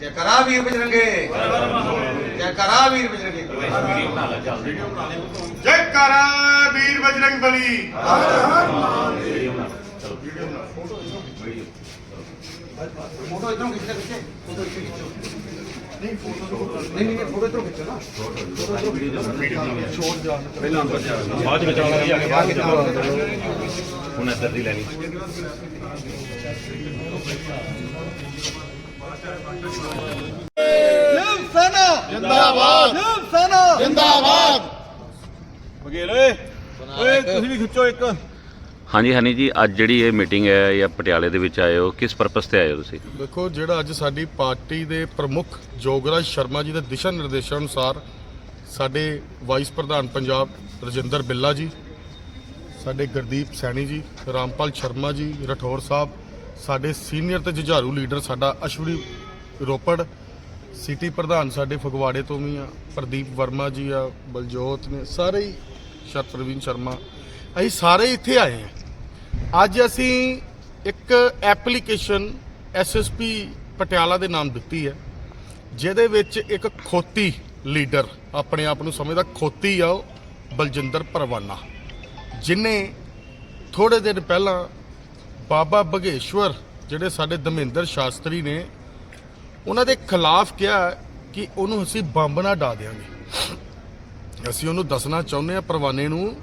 ਜੈਕਾਰਾ ਵੀਰ ਬਜਰੰਗੇ ਜੈਕਾਰਾ ਵੀਰ ਬਜਰੰਗੇ ਜੈਕਾਰਾ ਵੀਰ ਬਜਰੰਗ ਬਲੀ। Photo ਇਧਰੋਂ ਖਿੱਚਦੇ ਪਿੱਛੇ। ਫੋਟੋ ਇੱਥੇ ਖਿੱਚੋ। ਨਹੀਂ ਫੋਟੋ ਨਹੀਂ ਨਹੀਂ ਫੋਟੋ ਇਧਰੋਂ ਖਿੱਚੋ ਨਾ। ਬਾਅਦ ਵਿੱਚ ਆਉਣਾ ਜੀ ਅੱਗੇ ਬਾਅਦ ਵਿੱਚ ਹੁਣ ਇੱਧਰ ਦੀ ਲੈਣੀ ਜਿੰਦਾਬਾਦ ਜਿੰਦਾਬਾਦ ਵਗੇਲ ਓਏ ਓਏ ਤੁਸੀਂ ਵੀ ਖਿੱਚੋ ਇੱਕ। ਹਾਂਜੀ ਹਨੀ ਜੀ ਅੱਜ ਜਿਹੜੀ ਇਹ ਮੀਟਿੰਗ ਹੈ ਜਾਂ ਪਟਿਆਲੇ ਦੇ ਵਿੱਚ ਆਏ ਹੋ ਕਿਸ ਪਰਪਸ ਤੇ ਆਏ ਹੋ ਤੁਸੀਂ? ਦੇਖੋ ਜਿਹੜਾ ਅੱਜ ਸਾਡੀ ਪਾਰਟੀ ਦੇ ਪ੍ਰਮੁੱਖ ਜੋਗਰਾਜ ਸ਼ਰਮਾ ਜੀ ਦੇ ਦਿਸ਼ਾ ਨਿਰਦੇਸ਼ਾਂ ਅਨੁਸਾਰ ਸਾਡੇ ਵਾਈਸ ਪ੍ਰਧਾਨ ਪੰਜਾਬ ਰਜਿੰਦਰ ਬਿੱਲਾ ਜੀ ਸਾਡੇ ਗੁਰਦੀਪ ਸੈਣੀ ਜੀ ਰਾਮਪਾਲ ਸ਼ਰਮਾ ਜੀ ਰਠੌਰ ਸਾਹਿਬ ਸਾਡੇ ਸੀਨੀਅਰ ਤੇ ਜੁਝਾਰੂ ਲੀਡਰ ਸਾਡਾ ਅਸ਼ਵਨੀ ਰੋਪੜ, ਸਿਟੀ ਪ੍ਰਧਾਨ ਸਾਡੇ ਫਗਵਾੜੇ ਤੋਂ ਵੀ ਆ, ਪ੍ਰਦੀਪ ਵਰਮਾ ਜੀ ਆ, ਬਲਜੋਤ ਨੇ, ਸਾਰੇ ਹੀ ਸ਼ਰ ਪ੍ਰਵੀਨ ਸ਼ਰਮਾ। ਅਸੀਂ ਸਾਰੇ ਇੱਥੇ ਆਏ ਆ ਅੱਜ ਅਸੀਂ ਇੱਕ ਐਪਲੀਕੇਸ਼ਨ ਐਸਐਸਪੀ ਪਟਿਆਲਾ ਦੇ ਨਾਮ ਦਿੱਤੀ ਹੈ, ਜਿਹਦੇ ਵਿੱਚ ਇੱਕ ਖੋਤੀ ਲੀਡਰ ਆਪਣੇ ਆਪ ਨੂੰ ਸਮਝਦਾ, ਖੋਤੀ ਆ ਉਹ ਬਲਜਿੰਦਰ ਪਰਵਾਨਾ, ਜਿਨੇ ਥੋੜੇ ਦਿਨ ਪਹਿਲਾਂ ਬਾਬਾ ਬਗੇਸ਼ਵਰ ਜਿਹੜੇ ਸਾਡੇ ਦਮਿੰਦਰ ਸ਼ਾਸਤਰੀ ਨੇ, ਉਹਨਾਂ ਦੇ ਖਿਲਾਫ ਕਿਹਾ ਕਿ ਉਹਨੂੰ ਅਸੀਂ ਬੰਬ ਨਾ ਡਾ ਦੇਵਾਂਗੇ ਅਸੀਂ ਉਹਨੂੰ ਦੱਸਣਾ ਚਾਹੁੰਦੇ ਆ ਪਰਵਾਨੇ ਨੂੰ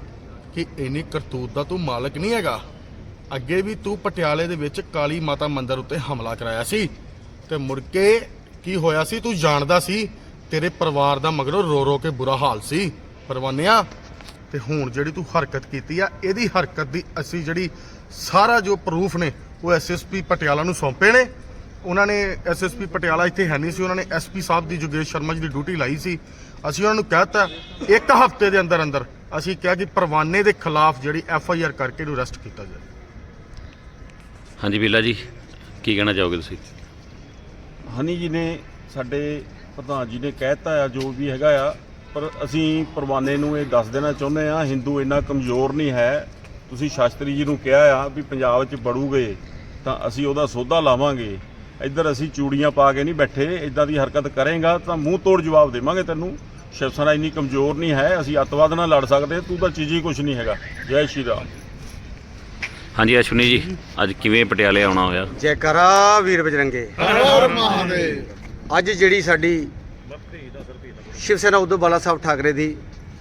ਕਿ ਇੰਨੀ ਕਰਤੂਤ ਦਾ ਤੂੰ ਮਾਲਕ ਨਹੀਂ ਹੈਗਾ। ਅੱਗੇ ਵੀ ਤੂੰ ਪਟਿਆਲੇ ਦੇ ਵਿੱਚ ਕਾਲੀ ਮਾਤਾ ਮੰਦਿਰ ਉੱਤੇ ਹਮਲਾ ਕਰਾਇਆ ਸੀ ਤੇ ਮੁੜ ਕੇ ਕੀ ਹੋਇਆ ਸੀ? ਤੂੰ ਜਾਣਦਾ ਸੀ ਤੇਰੇ ਪਰਿਵਾਰ ਦਾ ਮਗਰੋਂ ਰੋ ਰੋ ਕੇ ਬੁਰਾ ਹਾਲ ਸੀ। ਪਰਵਾਨਿਆ ਤੇ ਹੁਣ ਜਿਹੜੀ ਤੂੰ ਹਰਕਤ ਕੀਤੀ ਆ ਇਹਦੀ ਹਰਕਤ ਦੀ ਅਸੀਂ ਜਿਹੜੀ ਸਾਰਾ ਜੋ ਪ੍ਰੂਫ ਨੇ ਉਹ ਐਸਐਸਪੀ ਪਟਿਆਲਾ ਨੂੰ ਸੌਂਪੇ ਨੇ। ਉਹਨਾਂ ਨੇ ਐਸਐਸਪੀ ਪਟਿਆਲਾ ਇੱਥੇ ਹੈ ਨਹੀਂ ਸੀ ਉਹਨਾਂ ਨੇ ਐਸਪੀ ਸਾਹਿਬ ਦੀ ਜੋਗੇਸ਼ ਸ਼ਰਮਾ ਜੀ ਦੀ ਡਿਊਟੀ ਲਾਈ ਸੀ। ਅਸੀਂ ਉਹਨਾਂ ਨੂੰ ਕਹਿਤਾ ਇੱਕ ਹਫ਼ਤੇ ਦੇ ਅੰਦਰ ਅੰਦਰ ਅਸੀਂ ਕਿਹਾ ਕਿ ਪਰਵਾਨੇ ਦੇ ਖਿਲਾਫ ਜਿਹੜੀ ਐਫ ਆਈ ਆਰ ਕਰਕੇ ਇਹਨੂੰ ਅਰੈਸਟ ਕੀਤਾ ਜਾਏ ਹਾਂਜੀ ਬਿੱਲਾ ਜੀ ਕੀ ਕਹਿਣਾ ਚਾਹੋਗੇ ਤੁਸੀਂ? ਹਨੀ ਜੀ ਨੇ ਸਾਡੇ ਪ੍ਰਧਾਨ ਜੀ ਨੇ ਕਹਿਤਾ ਆ ਜੋ ਵੀ ਹੈਗਾ ਆ ਪਰ ਅਸੀਂ ਪਰਵਾਨੇ ਨੂੰ ਇਹ ਦੱਸ ਦੇਣਾ ਚਾਹੁੰਦੇ ਆ ਹਿੰਦੂ ਇੰਨਾ ਕਮਜ਼ੋਰ ਨਹੀਂ ਹੈ। ਤੁਸੀਂ ਸ਼ਾਸਤਰੀ ਜੀ ਨੂੰ ਕਿਹਾ ਆ ਵੀ ਪੰਜਾਬ 'ਚ ਬੜੂਗੇ ਤਾਂ ਅਸੀਂ ਉਹਦਾ ਸੋਧਾ ਲਾਵਾਂਗੇ। ਇੱਧਰ ਅਸੀਂ ਚੂੜੀਆਂ ਪਾ ਕੇ ਨਹੀਂ ਬੈਠੇ ਇਦਾਂ ਦੀ ਹਰਕਤ ਕਰੇਗਾ ਤਾਂ ਮੂੰਹ ਤੋੜ ਜਵਾਬ ਦੇਵਾਂਗੇ ਤੈਨੂੰ। ਸ਼ਿਵ ਸੈਨਾ ਇੰਨੀ ਕਮਜ਼ੋਰ ਨਹੀਂ ਹੈ ਅਸੀਂ ਅੱਤਵਾਦ ਨਾਲ ਲੜ ਸਕਦੇ ਤੂੰ ਤਾਂ ਚੀਜ਼ ਹੀ ਕੁਝ ਨਹੀਂ ਹੈਗਾ। ਜੈ ਸ਼੍ਰੀ ਰਾਮ। ਹਾਂਜੀ ਅਸ਼ਵਨੀ ਜੀ ਅੱਜ ਕਿਵੇਂ ਪਟਿਆਲੇ ਆਉਣਾ ਹੋਇਆ? ਜੈਕਾਰਾ ਵੀਰ ਬਜਰੰਗੇ। ਹਰ ਮਹਾਦੇਵ। ਅੱਜ ਜਿਹੜੀ ਸਾਡੀ ਸ਼ਿਵ ਸੈਨਾ ਉਦੋਂ ਬਾਲਾ ਸਾਹਿਬ ਠਾਕਰੇ ਦੀ,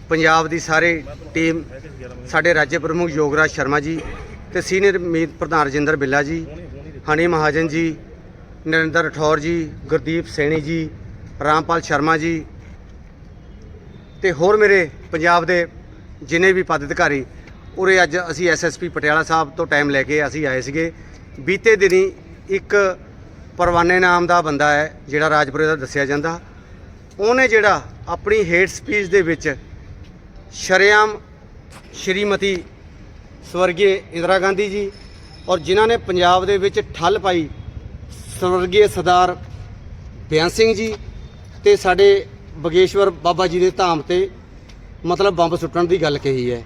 ਪੰਜਾਬ ਦੀ ਸਾਰੇ ਟੀਮ, ਸਾਡੇ ਰਾਜ ਪ੍ਰਮੁੱਖ ਯੋਗਰਾਜ ਸ਼ਰਮਾ ਜੀ ਤੇ ਸੀਨੀਅਰ ਮੀਤ ਪ੍ਰਧਾਨ ਰਜਿੰਦਰ ਬਿੱਲਾ ਜੀ, ਹਨੀ ਮਹਾਜਨ ਜੀ, ਨਰਿੰਦਰ ਰਠੌਰ ਜੀ, ਗੁਰਦੀਪ ਸੈਣੀ ਜੀ, ਰਾਮਪਾਲ ਸ਼ਰਮਾ ਜੀ ਤੇ ਹੋਰ ਮੇਰੇ ਪੰਜਾਬ ਦੇ ਜਿਨੇ ਵੀ ਪਦ ਅਧਿਕਾਰੀ ਉਰੇ ਅੱਜ ਅਸੀਂ ਐਸਐਸਪੀ ਪਟਿਆਲਾ ਸਾਹਿਬ ਤੋਂ ਟਾਈਮ ਲੈ ਕੇ ਅਸੀਂ ਆਏ ਸੀਗੇ। ਬੀਤੇ ਦਿਨੀ ਇੱਕ ਪਰਵਾਨੇ ਨਾਮ ਦਾ ਬੰਦਾ ਹੈ, ਜਿਹੜਾ ਰਾਜਪੁਰੇ ਦਾ ਦੱਸਿਆ ਜਾਂਦਾ। ਉਹਨੇ ਜਿਹੜਾ ਆਪਣੀ ਹੇਟ ਸਪੀਚ ਦੇ ਵਿੱਚ ਸ਼ਰੇਆਮ ਸ਼੍ਰੀਮਤੀ ਸਵਰਗੀ ਇੰਦਰਾ ਗਾਂਧੀ ਜੀ ਔਰ ਜਿਨ੍ਹਾਂ ਨੇ ਪੰਜਾਬ ਦੇ ਵਿੱਚ ਠੱਲ ਪਾਈ ਸਵਰਗੀ ਸਰਦਾਰ ਬਿਆਨ ਸਿੰਘ ਜੀ ਤੇ ਸਾਡੇ ਬਗੇਸ਼ਵਰ ਬਾਬਾ ਜੀ ਦੇ ਧਾਮ ਤੇ ਮਤਲਬ ਬੰਬ ਸੁੱਟਣ ਦੀ ਗੱਲ ਕਹੀ ਹੈ।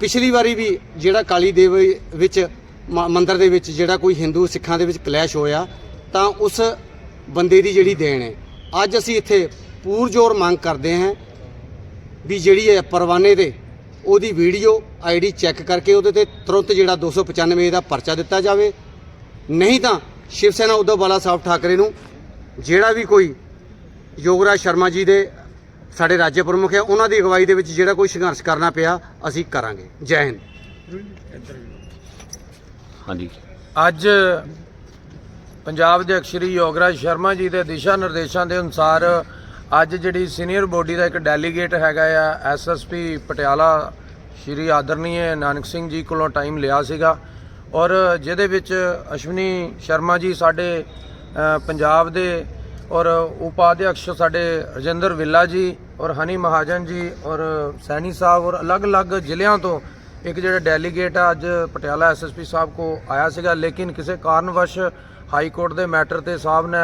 ਪਿਛਲੀ ਵਾਰੀ ਵੀ ਜਿਹੜਾ ਕਾਲੀ ਦੇਵ ਵਿੱਚ ਮ- ਮੰਦਿਰ ਦੇ ਵਿੱਚ ਜਿਹੜਾ ਕੋਈ ਹਿੰਦੂ ਸਿੱਖਾਂ ਦੇ ਵਿੱਚ ਕਲੈਸ਼ ਹੋਇਆ ਤਾਂ ਉਸ ਬੰਦੇ ਦੀ ਜਿਹੜੀ ਦੇਣ ਹੈ। ਅੱਜ ਅਸੀਂ ਇੱਥੇ ਪੂਰਜੋਰ ਮੰਗ ਕਰਦੇ ਹਾਂ ਵੀ ਜਿਹੜੀ ਹੈ ਪਰਵਾਨੇ ਦੇ ਉਹਦੀ ਵੀਡੀਓ ਆਈਡੀ ਚੈੱਕ ਕਰਕੇ ਉਹਦੇ ਤੇ ਤੁਰੰਤ ਜਿਹੜਾ 295 ਦਾ ਪਰਚਾ ਦਿੱਤਾ ਜਾਵੇ। ਨਹੀਂ ਤਾਂ ਸ਼ਿਵ ਸੈਨਾ ਉद्धਵ ਬਾਲਾ ਸਾਹਿਬ ਠਾਕਰੇ ਨੂੰ ਜਿਹੜਾ ਵੀ ਕੋਈ ਯੋਗਰਾਜ ਸ਼ਰਮਾ ਜੀ ਦੇ ਸਾਡੇ ਰਾਜ ਪ੍ਰਮੁੱਖ ਹੈ ਉਹਨਾਂ ਦੀ ਅਗਵਾਈ ਦੇ ਵਿੱਚ ਜਿਹੜਾ ਕੋਈ ਸੰਘਰਸ਼ ਕਰਨਾ ਪਿਆ ਅਸੀਂ ਕਰਾਂਗੇ। ਜੈ ਹਿੰਦ। ਹਾਂਜੀ। ਅੱਜ ਪੰਜਾਬ ਦੇ ਅਕਸ਼ਰੀ ਯੋਗਰਾਜ ਸ਼ਰਮਾ ਜੀ ਦੇ ਦਿਸ਼ਾ ਨਿਰਦੇਸ਼ਾਂ ਦੇ ਅਨੁਸਾਰ ਅੱਜ ਜਿਹੜੀ ਸੀਨੀਅਰ ਬੋਡੀ ਦਾ ਇੱਕ ਡੈਲੀਗੇਟ ਹੈਗਾ ਆ ਐਸਐਸਪੀ ਪਟਿਆਲਾ ਸ਼੍ਰੀ ਆਦਰਨੀਏ ਨਾਨਕ ਸਿੰਘ ਜੀ ਕੋਲੋਂ ਟਾਈਮ ਲਿਆ ਸੀਗਾ। ਔਰ ਜਿਹਦੇ ਵਿੱਚ ਅਸ਼ਵਨੀ ਸ਼ਰਮਾ ਜੀ ਸਾਡੇ ਪੰਜਾਬ ਦੇ ਔਰ ਉਪਾਧਿਅਕਸ਼ ਸਾਡੇ ਰਜਿੰਦਰ ਵਿੱਲਾ ਜੀ ਔਰ ਹਨੀ ਮਹਾਜਨ ਜੀ ਔਰ ਸੈਣੀ ਸਾਹਿਬ ਔਰ ਅਲੱਗ-ਅਲੱਗ ਜ਼ਿਲ੍ਹਿਆਂ ਤੋਂ ਇੱਕ ਜਿਹੜਾ ਡੈਲੀਗੇਟ ਆ, ਅੱਜ ਪਟਿਆਲਾ ਐਸਐਸਪੀ ਸਾਹਿਬ ਕੋ ਆਇਆ ਸੀਗਾ। ਲੇਕਿਨ ਕਿਸੇ ਕਾਰਨਵਸ਼ ਹਾਈ ਕੋਰਟ ਦੇ ਮੈਟਰ ਤੇ ਸਾਹਿਬ ਨੇ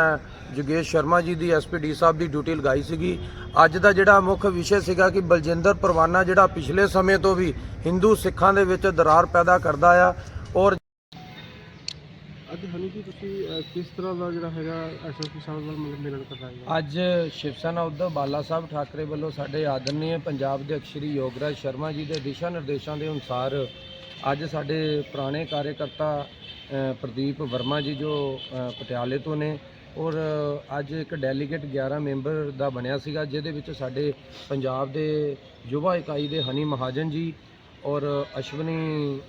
ਜੁਗੇਸ਼ ਸ਼ਰਮਾ ਜੀ ਦੀ ਐਸਪੀਡੀ ਸਾਹਿਬ ਦੀ ਡਿਊਟੀ ਲਗਾਈ ਸੀਗੀ। ਅੱਜ ਦਾ ਜਿਹੜਾ ਮੁੱਖ ਵਿਸ਼ੇ ਸੀਗਾ ਕਿ ਬਲਜਿੰਦਰ ਪਰਵਾਨਾ ਜਿਹੜਾ ਪਿਛਲੇ ਸਮੇਂ ਤੋਂ ਵੀ ਹਿੰਦੂ ਸਿੱਖਾਂ ਦੇ ਵਿੱਚ ਦਰਾਰ ਪੈਦਾ ਕਰਦਾ ਆ ਔਰ ਅੱਜ ਹਨੀ ਜੀ ਤੁਸੀਂ ਕਿਸ ਤਰ੍ਹਾਂ ਦਾ ਜਿਹੜਾ ਹੈਗਾ ਐਸਐਸਪੀ ਸਾਹਿਬ ਨਾਲ ਮਿਲਣ ਕਰਵਾਇਆ ਅੱਜ ਸ਼ਿਵ ਸੈਨਾ ਉਧਰ ਬਾਲਾ ਸਾਹਿਬ ਠਾਕਰੇ ਵੱਲੋਂ ਸਾਡੇ ਆਦਰਨੀਏ ਪੰਜਾਬ ਦੇ ਅਕਸ਼ਰੀ ਯੋਗਰਾਜ ਸ਼ਰਮਾ ਜੀ ਦੇ ਦਿਸ਼ਾ ਨਿਰਦੇਸ਼ਾਂ ਦੇ ਅਨੁਸਾਰ ਅੱਜ ਸਾਡੇ ਪੁਰਾਣੇ ਕਾਰਜਕਰਤਾ ਪ੍ਰਦੀਪ ਵਰਮਾ ਜੀ ਜੋ ਪਟਿਆਲੇ ਤੋਂ ਨੇ। ਔਰ ਅੱਜ ਇੱਕ ਡੈਲੀਗੇਟ 11 ਮੈਂਬਰ ਦਾ ਬਣਿਆ ਸੀਗਾ, ਜਿਹਦੇ ਵਿੱਚ ਸਾਡੇ ਪੰਜਾਬ ਦੇ ਯੁਵਾ ਇਕਾਈ ਦੇ ਹਨੀ ਮਹਾਜਨ ਜੀ ਔਰ ਅਸ਼ਵਨੀ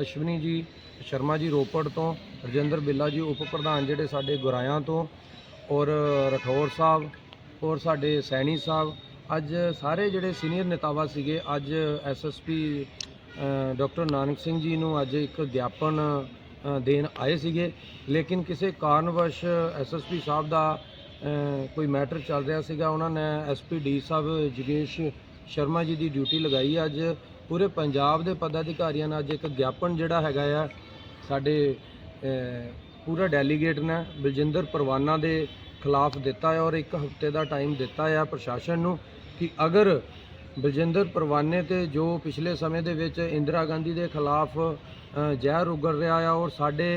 ਅਸ਼ਵਨੀ ਜੀ, ਸ਼ਰਮਾ ਜੀ ਰੋਪੜ ਤੋਂ, ਰਜਿੰਦਰ ਬਿੱਲਾ ਜੀ ਉਪ ਪ੍ਰਧਾਨ ਜਿਹੜੇ ਸਾਡੇ ਗੁਰਾਇਆਂ ਤੋਂ, ਔਰ ਰਠੌਰ ਸਾਹਿਬ, ਔਰ ਸਾਡੇ ਸੈਣੀ ਸਾਹਿਬ। ਅੱਜ ਸਾਰੇ ਜਿਹੜੇ ਸੀਨੀਅਰ ਨੇਤਾਵਾ ਸੀਗੇ, ਅੱਜ ਐਸਐਸਪੀ ਡਾਕਟਰ ਨਾਨਕ ਸਿੰਘ ਜੀ ਨੂੰ ਅੱਜ ਇੱਕ ਗਿਆਪਨ ਦੇਣ ਆਏ ਸੀਗੇ। ਲੇਕਿਨ ਕਿਸੇ ਕਾਰਨਵਸ਼ ਐਸਐਸਪੀ ਸਾਹਿਬ ਦਾ ਕੋਈ ਮੈਟਰ ਚੱਲ ਰਿਹਾ ਸੀਗਾ, ਉਹਨਾਂ ਨੇ ਐਸਪੀ ਡੀ ਸਾਹਿਬ ਜਗੇਸ਼ ਸ਼ਰਮਾ ਜੀ ਦੀ ਡਿਊਟੀ ਲਗਾਈ। ਅੱਜ ਪੂਰੇ ਪੰਜਾਬ ਦੇ ਪਦਾਧਿਕਾਰੀਆਂ ਨੇ ਅੱਜ ਇੱਕ ਗਿਆਪਨ ਜਿਹੜਾ ਹੈਗਾ ਆ, ਸਾਡੇ ਪੂਰਾ ਡੈਲੀਗੇਟ ਨੇ, ਬਲਜਿੰਦਰ ਪਰਵਾਨਾ ਦੇ ਖਿਲਾਫ ਦਿੱਤਾ ਹੈ ਔਰ ਇੱਕ ਹਫ਼ਤੇ ਦਾ ਟਾਈਮ ਦਿੱਤਾ ਹੈ ਪ੍ਰਸ਼ਾਸਨ ਨੂੰ ਕਿ ਅਗਰ ਬਲਜਿੰਦਰ ਪਰਵਾਨੇ ਤੇ ਜੋ ਪਿਛਲੇ ਸਮੇਂ ਦੇ ਵਿੱਚ ਇੰਦਰਾ ਗਾਂਧੀ ਦੇ ਖਿਲਾਫ ਜ਼ਹਿਰ ਉਗਲ ਰਿਹਾ ਆ ਔਰ ਸਾਡੇ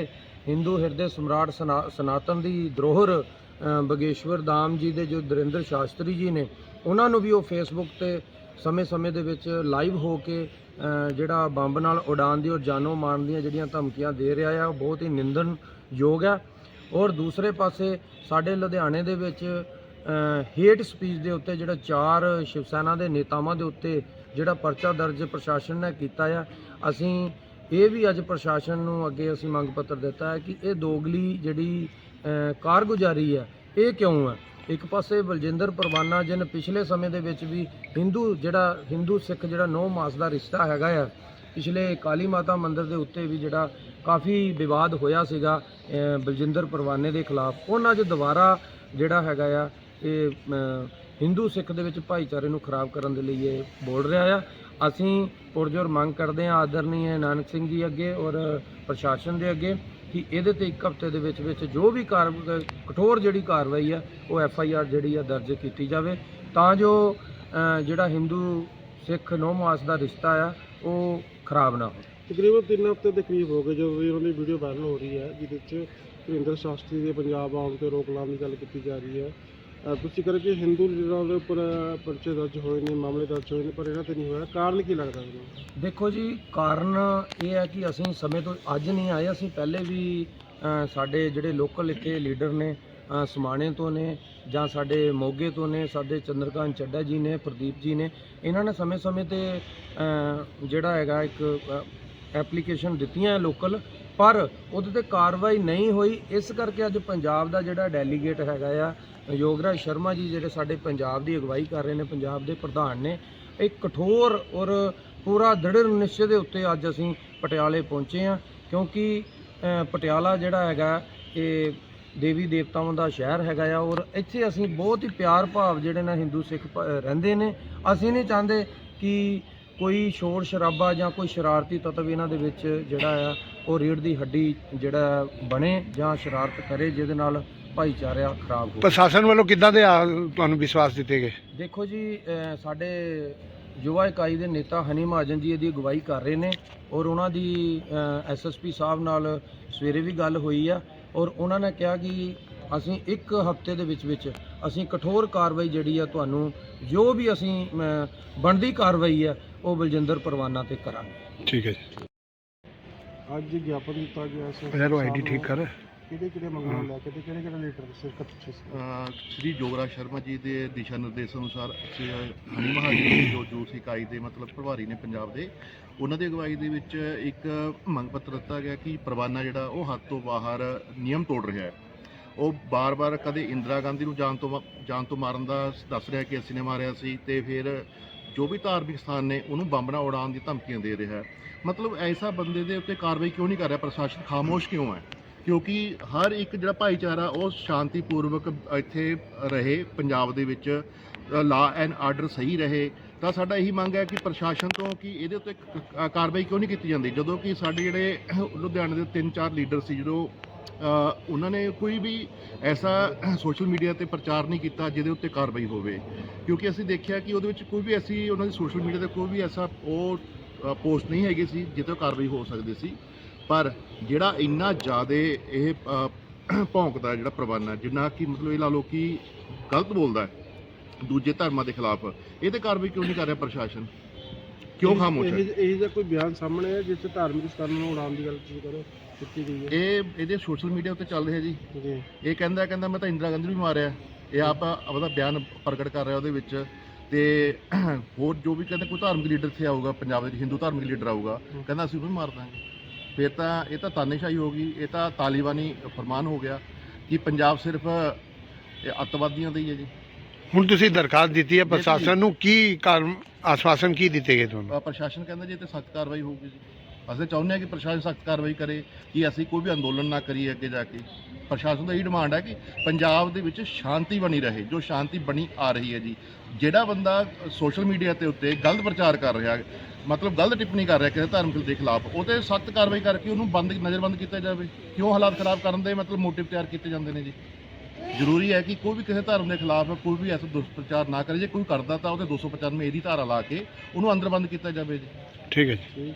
ਹਿੰਦੂ ਹਿਰਦੇ ਸਮਰਾਟ ਸਨਾ- ਸਨਾਤਨ ਦੀ ਧਰੋਹਰ ਬਗੇਸ਼ਵਰ ਧਾਮ ਜੀ ਦੇ ਜੋ ਦਰਿੰਦਰ ਸ਼ਾਸਤਰੀ ਜੀ ਨੇ, ਉਹਨਾਂ ਨੂੰ ਵੀ ਉਹ ਫੇਸਬੁੱਕ ਤੇ ਸਮੇਂ-ਸਮੇਂ ਦੇ ਵਿੱਚ ਲਾਈਵ ਹੋ ਕੇ ਜਿਹੜਾ ਬੰਬ ਨਾਲ ਉਡਾਣ ਦੀ ਔਰ ਜਾਨੋਂ ਮਾਰਨ ਦੀਆਂ ਜਿਹੜੀਆਂ ਧਮਕੀਆਂ ਦੇ ਰਿਹਾ ਆ, ਉਹ ਬਹੁਤ ਹੀ ਨਿੰਦਣਯੋਗ ਆ। ਔਰ ਦੂਸਰੇ ਪਾਸੇ ਸਾਡੇ ਲੁਧਿਆਣੇ ਦੇ ਵਿੱਚ ਹੇਟ ਸਪੀਚ ਦੇ ਉੱਤੇ ਜਿਹੜਾ ਚਾਰ ਸ਼ਿਵ ਸੈਨਾ ਦੇ ਨੇਤਾਵਾਂ ਦੇ ਉੱਤੇ ਜਿਹੜਾ ਪਰਚਾ ਦਰਜ ਪ੍ਰਸ਼ਾਸਨ ਨੇ ਕੀਤਾ ਆ, ਅਸੀਂ ਇਹ ਵੀ ਅੱਜ ਪ੍ਰਸ਼ਾਸਨ ਨੂੰ ਅੱਗੇ ਅਸੀਂ ਮੰਗ ਪੱਤਰ ਦਿੱਤਾ ਹੈ ਕਿ ਇਹ ਦੋਗਲੀ ਜਿਹੜੀ ਕਾਰਗੁਜ਼ਾਰੀ ਹੈ ਇਹ ਕਿਉਂ ਹੈ ਇੱਕ ਪਾਸੇ ਬਲਜਿੰਦਰ ਪਰਵਾਨਾ, ਜਿਨ ਪਿਛਲੇ ਸਮੇਂ ਦੇ ਵਿੱਚ ਵੀ ਹਿੰਦੂ ਜਿਹੜਾ, ਹਿੰਦੂ ਸਿੱਖ ਜਿਹੜਾ ਨੌ ਮਾਸ ਦਾ ਰਿਸ਼ਤਾ ਹੈਗਾ ਆ, ਪਿਛਲੇ ਕਾਲੀ ਮਾਤਾ ਮੰਦਿਰ ਦੇ ਉੱਤੇ ਵੀ ਜਿਹੜਾ ਕਾਫੀ ਵਿਵਾਦ ਹੋਇਆ ਸੀਗਾ ਬਲਜਿੰਦਰ ਪਰਵਾਨੇ ਦੇ ਖਿਲਾਫ, ਉਹਨਾਂ 'ਚ ਦੁਬਾਰਾ ਜਿਹੜਾ ਹੈਗਾ ਆ ਇਹ ਹਿੰਦੂ ਸਿੱਖ ਦੇ ਵਿੱਚ ਭਾਈਚਾਰੇ ਨੂੰ ਖਰਾਬ ਕਰਨ ਦੇ ਲਈ ਇਹ ਬੋਲ ਰਿਹਾ ਆ। ਅਸੀਂ ਪੁਰਜੋਰ ਮੰਗ ਕਰਦੇ ਹਾਂ ਆਦਰਨੀय ਨਾਨਕ ਸਿੰਘ ਜੀ ਅੱਗੇ ਔਰ ਪ੍ਰਸ਼ਾਸਨ ਦੇ ਅੱਗੇ ਕਿ ਇਹਦੇ ਤੇ ਇੱਕ ਹਫ਼ਤੇ ਦੇ ਵਿੱਚ ਵਿੱਚ ਜੋ ਵੀ ਕਾਰ, ਕਠੋਰ ਜਿਹੜੀ ਕਾਰਵਾਈ ਆ, ਉਹ ਐਫ ਆਈ ਆਰ ਜਿਹੜੀ ਆ ਦਰਜ ਕੀਤੀ ਜਾਵੇ। ਤਾਂ ਜੋ ਜਿਹੜਾ ਹਿੰਦੂ ਸਿੱਖ ਨੌ ਮਾਸ ਦਾ ਰਿਸ਼ਤਾ ਆ, ਉਹ ਖਰਾਬ ਨਾ ਹੋਵੇ। ਤਕਰੀਬਨ 3 ਹਫ਼ਤੇ ਦੇ ਕਰੀਬ ਹੋ ਗਏ ਜਦੋਂ ਵੀ ਉਹਨਾਂ ਦੀ ਵੀਡੀਓ ਵਾਇਰਲ ਹੋ ਰਹੀ ਹੈ, ਜਿਹਦੇ ਵਿੱਚ ਭਰਿੰਦਰ ਸ਼ਾਸਤਰੀ ਦੇ ਪੰਜਾਬ ਆਉਣ ਤੇ ਰੋਕ ਲਾਉਣ ਦੀ ਗੱਲ ਕੀਤੀ ਜਾ ਰਹੀ ਹੈ। ਅਹ, ਤੁਸੀਂ ਕਰਕੇ ਹਿੰਦੂ ਲੀਡਰਾਂ ਦੇ ਉੱਪਰ ਪਰਚੇ ਦਰਜ ਹੋਏ ਨੇ ਮਾਮਲੇ ਦਰਜ ਹੋਏ ਨੇ ਪਰ ਇਹਨਾਂ ਤੇ ਨਹੀਂ ਹੋਇਆ। ਕਾਰਨ ਕੀ ਲੱਗਦਾ ਤੁਹਾਨੂੰ ਦੇਖੋ ਜੀ ਕਾਰਨ ਇਹ ਹੈ ਕਿ ਅਸੀਂ ਸਮੇਂ ਤੋਂ ਅੱਜ ਨਹੀਂ ਆਏ ਅਸੀਂ ਪਹਿਲੇ ਵੀ ਸਾਡੇ ਜਿਹੜੇ ਲੋਕਲ ਇੱਥੇ ਲੀਡਰ ਨੇ ਸਮਾਣੇ ਤੋਂ ਨੇ ਜਾਂ ਸਾਡੇ ਮੋਗੇ ਤੋਂ ਨੇ ਸਾਡੇ ਚੰਦਰਕਾਂਤ ਚੱਡਾ ਜੀ ਨੇ ਪ੍ਰਦੀਪ ਜੀ ਨੇ ਇਹਨਾਂ ਨੇ ਸਮੇਂ-ਸਮੇਂ ਤੇ ਜਿਹੜਾ ਹੈਗਾ ਇੱਕ ਐਪਲੀਕੇਸ਼ਨ ਦਿੱਤੀਆਂ ਲੋਕਲ ਪਰ ਉਹਦੇ ਤੇ ਕਾਰਵਾਈ ਨਹੀਂ ਹੋਈ। ਇਸ ਕਰਕੇ ਅੱਜ ਪੰਜਾਬ ਦਾ ਜਿਹੜਾ ਡੈਲੀਗੇਟ ਹੈਗਾ ਆ, ਯੋਗਰਾਜ ਸ਼ਰਮਾ ਜੀ ਜਿਹੜੇ ਸਾਡੇ ਪੰਜਾਬ ਦੀ ਅਗਵਾਈ ਕਰ ਰਹੇ ਨੇ, ਪੰਜਾਬ ਦੇ ਪ੍ਰਧਾਨ ਨੇ ਇੱਕ ਕਠੋਰ ਔਰ ਪੂਰਾ ਦ੍ਰਿੜ ਨਿਸ਼ਚੇ ਦੇ ਉੱਤੇ ਅੱਜ ਅਸੀਂ ਪਟਿਆਲੇ ਪਹੁੰਚੇ ਹਾਂ, ਕਿਉਂਕਿ ਪਟਿਆਲਾ ਜਿਹੜਾ ਹੈਗਾ, ਇਹ ਦੇਵੀ ਦੇਵਤਾਵਾਂ ਦਾ ਸ਼ਹਿਰ ਹੈਗਾ ਆ ਔਰ ਇੱਥੇ ਅਸੀਂ ਬਹੁਤ ਹੀ ਪਿਆਰ ਭਾਵ ਜਿਹੜੇ ਨੇ ਹਿੰਦੂ ਸਿੱਖ ਭ- ਰਹਿੰਦੇ ਨੇ। ਅਸੀਂ ਨਹੀਂ ਚਾਹੁੰਦੇ ਕਿ ਕੋਈ ਸ਼ੋਰ ਸ਼ਰਾਬਾ ਜਾਂ ਕੋਈ ਸ਼ਰਾਰਤੀ ਤੱਤਵ ਇਹਨਾਂ ਦੇ ਵਿੱਚ ਜਿਹੜਾ ਆ ਉਹ ਰੀੜ ਦੀ ਹੱਡੀ ਜਿਹੜਾ ਬਣੇ ਜਾਂ ਸ਼ਰਾਰਤ ਕਰੇ ਜਿਹਦੇ ਨਾਲ ਭਾਈਚਾਰਾ ਖਰਾਬ ਹੋ ਪ੍ਰਸ਼ਾਸਨ ਵੱਲੋਂ ਕਿੱਦਾਂ ਦੇ ਆ- ਤੁਹਾਨੂੰ ਵਿਸ਼ਵਾਸ ਦਿੱਤੇ ਗਏ? ਦੇਖੋ ਜੀ ਅਹ ਸਾਡੇ ਯੁਵਾ ਇਕਾਈ ਦੇ ਨੇਤਾ ਹਨੀ ਮਹਾਜਨ ਜੀ ਇਹਦੀ ਅਗਵਾਈ ਕਰ ਰਹੇ ਨੇ ਔਰ ਉਹਨਾਂ ਦੀ ਐਸਐਸਪੀ ਸਾਹਿਬ ਨਾਲ ਸਵੇਰੇ ਵੀ ਗੱਲ ਹੋਈ ਆ ਔਰ ਉਹਨਾਂ ਨੇ ਕਿਹਾ ਕਿ ਅਸੀਂ ਇੱਕ ਹਫ਼ਤੇ ਦੇ ਵਿੱਚ ਵਿੱਚ ਅਸੀਂ ਕਠੋਰ ਕਾਰਵਾਈ ਜਿਹੜੀ ਆ ਤੁਹਾਨੂੰ ਜੋ ਵੀ ਅਸੀਂ ਬਣਦੀ ਕਾਰਵਾਈ ਆ ਉਹ ਬਲਜਿੰਦਰ ਪਰਵਾਨਾ ਤੇ ਕਰਾਂਗੇ। ਠੀਕ ਹੈ ਜੀ। ਅੱਜ ਗਿਆਪਨ ਦਿੱਤਾ ਗਿਆ ਸੀ। ਯਾਰ ਉਹ ਆਈਡੀ ਠੀਕ ਕਰ। ਕਿਹੜੇ ਕਿਹੜੇ ਮੰਗਾਂ ਨੂੰ ਲੈ ਕੇ ਤੇ ਕਿਹੜੇ ਕਿਹੜੇ ਲੀਡਰ ਸਿਰਕਤ ਸੀ। ਅ, ਸ਼੍ਰੀ ਜੋਗਰਾਜ ਸ਼ਰਮਾ ਜੀ ਦੇ ਦਿਸ਼ਾ ਨਿਰਦੇਸ਼ ਅਨੁਸਾਰ ਅਸੀਂ ਹਨੀ ਮਹਾਜਨ ਜੀ ਜੋ ਜੂਸ ਇਕਾਈ ਦੇ ਮਤਲਬ ਪ੍ਰਭਾਰੀ ਨੇ ਪੰਜਾਬ ਦੇ ਉਹਨਾਂ ਦੀ ਅਗਵਾਈ ਦੇ ਵਿੱਚ ਇੱਕ ਮੰਗ ਪੱਤਰ ਦਿੱਤਾ ਗਿਆ ਕਿ ਪਰਵਾਨਾ ਜਿਹੜਾ ਉਹ ਹੱਦ ਤੋਂ ਬਾਹਰ ਨਿਯਮ ਤੋੜ ਰਿਹਾ ਹੈ। ਉਹ ਬਾਰ-ਬਾਰ ਕਦੇ ਇੰਦਰਾ ਗਾਂਧੀ ਨੂੰ ਜਾਨ ਤੋਂ ਮ- ਜਾਨ ਤੋਂ ਮਾਰਨ ਦਾ ਦੱਸ ਰਿਹਾ ਕਿ ਅਸੀਂ ਨੇ ਮਾਰਿਆ ਸੀ ਤੇ ਫਿਰ ਜੋ ਵੀ ਧਾਰਮਿਕ ਸਥਾਨ ਨੇ, ਉਹਨੂੰ ਬੰਬ ਨਾਲ ਉਡਾਉਣ ਦੀ ਧਮਕੀਆਂ ਦੇ ਰਿਹਾ ਹੈ। ਮਤਲਬ ਐਸਾ ਬੰਦੇ ਦੇ ਉੱਤੇ ਕਾਰਵਾਈ ਕਿਉਂ ਨਹੀਂ ਕਰ ਰਿਹਾ? ਪ੍ਰਸ਼ਾਸਨ ਖਾਮੋਸ਼ ਕਿਉਂ ਹੈ? ਕਿਉਂਕਿ ਹਰ ਇੱਕ ਜਿਹੜਾ ਭਾਈਚਾਰਾ, ਉਹ ਸ਼ਾਂਤੀਪੂਰਵਕ ਇੱਥੇ ਰਹੇ, ਪੰਜਾਬ ਦੇ ਵਿੱਚ ਲਾ ਐਂਡ ਆਰਡਰ ਸਹੀ ਰਹੇ। ਤਾਂ ਸਾਡਾ ਇਹੀ ਮੰਗ ਹੈ ਕਿ ਪ੍ਰਸ਼ਾਸਨ ਤੋਂ ਕਿ ਇਹਦੇ ਉੱਤੇ ਕਾਰਵਾਈ ਕਿਉਂ ਨਹੀਂ ਕੀਤੀ ਜਾਂਦੀ? ਜਦੋਂ ਕਿ ਸਾਡੇ ਜਿਹੜੇ ਲੁਧਿਆਣੇ ਦੇ ਤਿੰਨ ਚਾਰ ਲੀਡਰ ਸੀ, ਜਦੋਂ ਉਹਨਾਂ ਨੇ ਕੋਈ ਵੀ ਐਸਾ ਸੋਸ਼ਲ ਮੀਡੀਆ ਤੇ ਪ੍ਰਚਾਰ ਨਹੀਂ ਕੀਤਾ ਜਿਹਦੇ ਉੱਤੇ ਕਾਰਵਾਈ ਹੋਵੇ। ਕਿਉਂਕਿ ਅਸੀਂ ਦੇਖਿਆ ਕਿ ਉਹਦੇ ਵਿੱਚ ਕੋਈ ਵੀ ਐਸੀ ਉਹਨਾਂ ਦੀ ਸੋਸ਼ਲ ਮੀਡੀਆ ਤੇ ਕੋਈ ਵੀ ਐਸਾ ਉਹ ਪੋਸਟ ਨਹੀਂ ਹੈਗੀ ਸੀ ਜਿਹਦੇ ਕਾਰਵਾਈ ਹੋ ਸਕਦੀ ਸੀ। ਪਰ ਜਿਹੜਾ ਇੰਨਾ ਜ਼ਿਆਦਾ ਇਹ ਭੌਂਕਦਾ ਜਿਹੜਾ ਪ੍ਰਵਾਨਾ, ਜਿੰਨਾ ਕਿ ਮਤਲਬ ਇਹ ਲਾ ਲਓ ਕਿ ਗਲਤ ਬੋਲਦਾ ਦੂਜੇ ਧਰਮਾਂ ਦੇ ਖਿਲਾਫ, ਇਹ ਤੇ ਕਾਰਵਾਈ ਕਿਉਂ ਨਹੀਂ ਕਰ ਰਿਹਾ ਪ੍ਰਸ਼ਾਸਨ? ਕਿਉਂ ਖਾਮੋਸ਼ ਹੈ ਇਹ ਇਹ ਕੋਈ ਬਿਆਨ ਸਾਹਮਣੇ ਹੈ ਜਿਸ 'ਚ ਧਾਰਮਿਕ ਸਥਾਨਾਂ ਨੂੰ ਉਡਾਉਣ ਦੀ ਗੱਲ ਤੁਸੀਂ ਕਰੋ ਕੀਤੀ ਗਈ ਹੈ। ਇਹ ਇਹਦੇ ਸੋਸ਼ਲ ਮੀਡੀਆ ਉੱਤੇ ਚੱਲ ਰਿਹਾ ਜੀ। ਜੀ। ਇਹ ਕਹਿੰਦਾ ਕਹਿੰਦਾ ਮੈਂ ਤਾਂ ਇੰਦਰਾ ਗਾਂਧੀ ਨੂੰ ਵੀ ਮਾਰਿਆ। ਇਹ ਆਪ ਆਪਦਾ ਬਿਆਨ ਪ੍ਰਗਟ ਕਰ ਰਿਹਾ ਉਹਦੇ ਵਿੱਚ। ਤੇ ਹੋਰ ਜੋ ਵੀ ਕਹਿੰਦੇ ਕੋਈ ਧਾਰਮਿਕ ਲੀਡਰ ਇੱਥੇ ਆਊਗਾ ਪੰਜਾਬ ਦੇ ਵਿੱਚ ਹਿੰਦੂ ਧਾਰਮਿਕ ਲੀਡਰ ਆਊਗਾ ਕਹਿੰਦਾ ਅਸੀਂ ਉਹਨੂੰ ਵੀ ਮਾਰ ਦਾਂਗੇ। ਫਿਰ ਤਾਂ ਇਹ ਤਾਂ ਤਾਨੇਸ਼ਾਹੀ ਹੋ ਗਈ। ਇਹ ਤਾਂ ਤਾਲੀਬਾਨੀ ਫਰਮਾਨ ਹੋ ਗਿਆ ਕਿ ਪੰਜਾਬ ਸਿਰਫ ਇਹ ਅੱਤਵਾਦੀਆਂ ਦਾ ਹੀ ਹੈ ਜੀ। ਹੁਣ ਤੁਸੀਂ ਦਰਖਾਸਤ ਦਿੱਤੀ ਹੈ ਪ੍ਰਸ਼ਾਸਨ ਨੂੰ ਕੀ ਕਾਰਨ ਆਸ਼ਵਾਸਨ ਕੀ ਦਿੱਤੇ ਗਏ ਤੁਹਾਨੂੰ? ਅ, ਪ੍ਰਸ਼ਾਸਨ ਕਹਿੰਦਾ ਜੀ ਇਹ ਤੇ ਸਖਤ ਕਾਰਵਾਈ ਹੋਊਗੀ ਜੀ। ਅਸੀਂ ਚਾਹੁੰਦੇ ਹਾਂ ਕਿ ਪ੍ਰਸ਼ਾਸਨ ਸਖਤ ਕਾਰਵਾਈ ਕਰੇ ਕਿ ਅਸੀਂ ਕੋਈ ਵੀ ਅੰਦੋਲਨ ਨਾ ਕਰੀਏ ਅੱਗੇ ਜਾ ਕੇ। ਪ੍ਰਸ਼ਾਸਨ ਦਾ ਇਹ ਡਿਮਾਂਡ ਹੈ ਕਿ ਪੰਜਾਬ ਦੇ ਵਿੱਚ ਸ਼ਾਂਤੀ ਬਣੀ ਰਹੇ ਜੋ ਸ਼ਾਂਤੀ ਬਣੀ ਆ ਰਹੀ ਹੈ ਜੀ। ਜਿਹੜਾ ਬੰਦਾ ਸੋਸ਼ਲ ਮੀਡੀਆ ਤੇ ਉੱਤੇ ਗਲਤ ਪ੍ਰਚਾਰ ਕਰ ਰਿਹਾ ਹੈ, ਮਤਲਬ ਗਲਤ ਟਿੱਪਣੀ ਕਰ ਰਿਹਾ ਕਿਸੇ ਧਾਰਮਿਕ ਦੇ ਖਿਲਾਫ ਉਹ ਤੇ ਸਖਤ ਕਾਰਵਾਈ ਕਰਕੇ ਉਹਨੂੰ ਬੰਦ ਨਜ਼ਰਬੰਦ ਕੀਤਾ ਜਾਵੇ। ਕਿਉਂ ਹਾਲਾਤ ਖਰਾਬ ਕਰਨ ਦੇ ਮਤਲਬ ਮੋਟਿਵ ਤਿਆਰ ਕੀਤੇ ਜਾਂਦੇ ਨੇ ਜੀ? ਜ਼ਰੂਰੀ ਹੈ ਕਿ ਕੋਈ ਵੀ ਕਿਸੇ ਧਰਮ ਦੇ ਖਿਲਾਫ ਕੋਈ ਵੀ ਐਸਾ ਦੁਸ਼ਪ੍ਰਚਾਰ ਨਾ ਕਰੇ। ਜੇ ਕੋਈ ਕਰਦਾ ਤਾਂ ਉਹਦੇ 295 ਇਹਦੀ ਧਾਰਾ ਲਾ ਕੇ ਉਹਨੂੰ ਅੰਦਰ ਬੰਦ ਕੀਤਾ ਜਾਵੇ ਜੀ। ਠੀਕ ਹੈ ਜੀ।